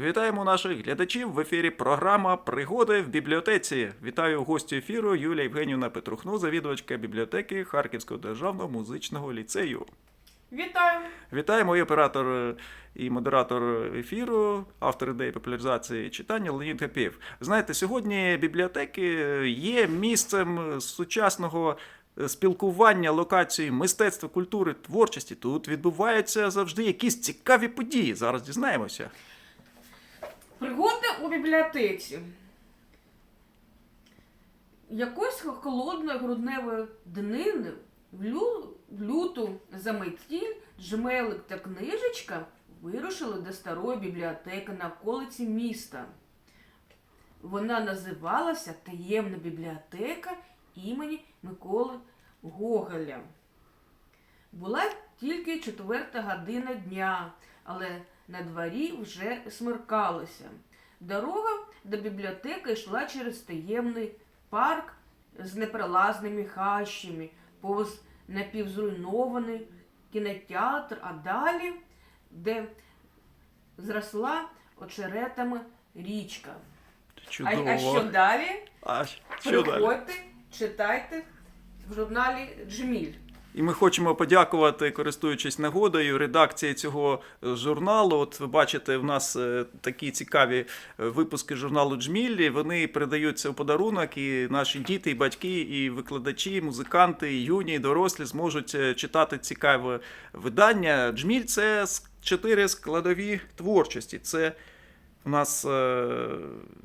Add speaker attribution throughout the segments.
Speaker 1: Вітаємо наших глядачів в ефірі програма Пригоди в бібліотеці. Вітаю гостю ефіру Юлія Євгенівна Петрухну, завідувачка бібліотеки Харківського державного музичного ліцею.
Speaker 2: Вітаю!
Speaker 1: Вітаємо і оператор і модератор ефіру, автор ідеї популяризації читання Леонід Гапєв. Знаєте, сьогодні бібліотеки є місцем сучасного спілкування, локації мистецтва, культури, творчості. Тут відбуваються завжди якісь цікаві події. Зараз дізнаємося.
Speaker 2: Бібліотеці. Якось холодної грудневої днини в, лю... в люту заметіль Джмелик та книжечка вирушили до старої бібліотеки на околиці міста. Вона називалася Таємна бібліотека імені Миколи Гоголя. Була тільки четверта година дня, але на дворі вже смеркалося. Дорога до бібліотеки йшла через таємний парк з непролазними хащами, повз напівзруйнований кінотеатр, а далі, де зросла очеретами річка. А, а що далі?
Speaker 1: А що далі?
Speaker 2: Приходьте, читайте в журналі Джміль.
Speaker 1: І ми хочемо подякувати, користуючись нагодою, редакції цього е, журналу. От ви бачите, в нас е, такі цікаві е, випуски журналу Джміллі. Вони передаються у подарунок, і наші діти, і батьки, і викладачі, і музиканти, і юні, і дорослі зможуть читати цікаве видання. Джміль це чотири складові творчості. Це у нас е,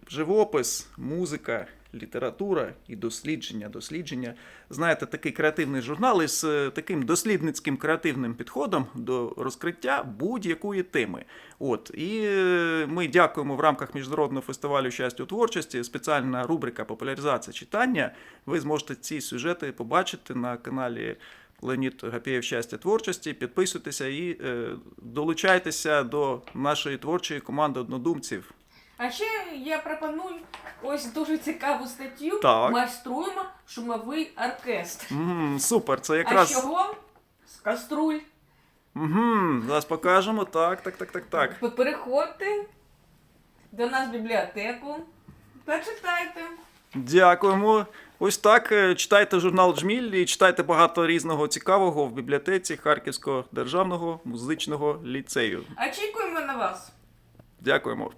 Speaker 1: живопис, музика, література і дослідження. Дослідження. Знаєте, такий креативний журнал із е, таким дослідницьким креативним підходом до розкриття будь-якої теми. От і е, ми дякуємо в рамках міжнародного фестивалю щастя у творчості. Спеціальна рубрика популяризація читання. Ви зможете ці сюжети побачити на каналі. Леонід Гапєєв щастя творчості. Підписуйтеся і е, долучайтеся до нашої творчої команди однодумців.
Speaker 2: А ще я пропоную ось дуже цікаву статтю.
Speaker 1: Так.
Speaker 2: Майструємо шумовий оркестр.
Speaker 1: М, супер, це
Speaker 2: А
Speaker 1: якраз.
Speaker 2: з чого? З каструль.
Speaker 1: Угу, зараз покажемо. Так, так, так, так, так.
Speaker 2: Ви Переходьте до нас в бібліотеку та читайте.
Speaker 1: Дякуємо. Ось так. е, Читайте журнал Джміль і читайте багато різного цікавого в бібліотеці Харківського державного музичного ліцею.
Speaker 2: Очікуємо на вас.
Speaker 1: Дякуємо.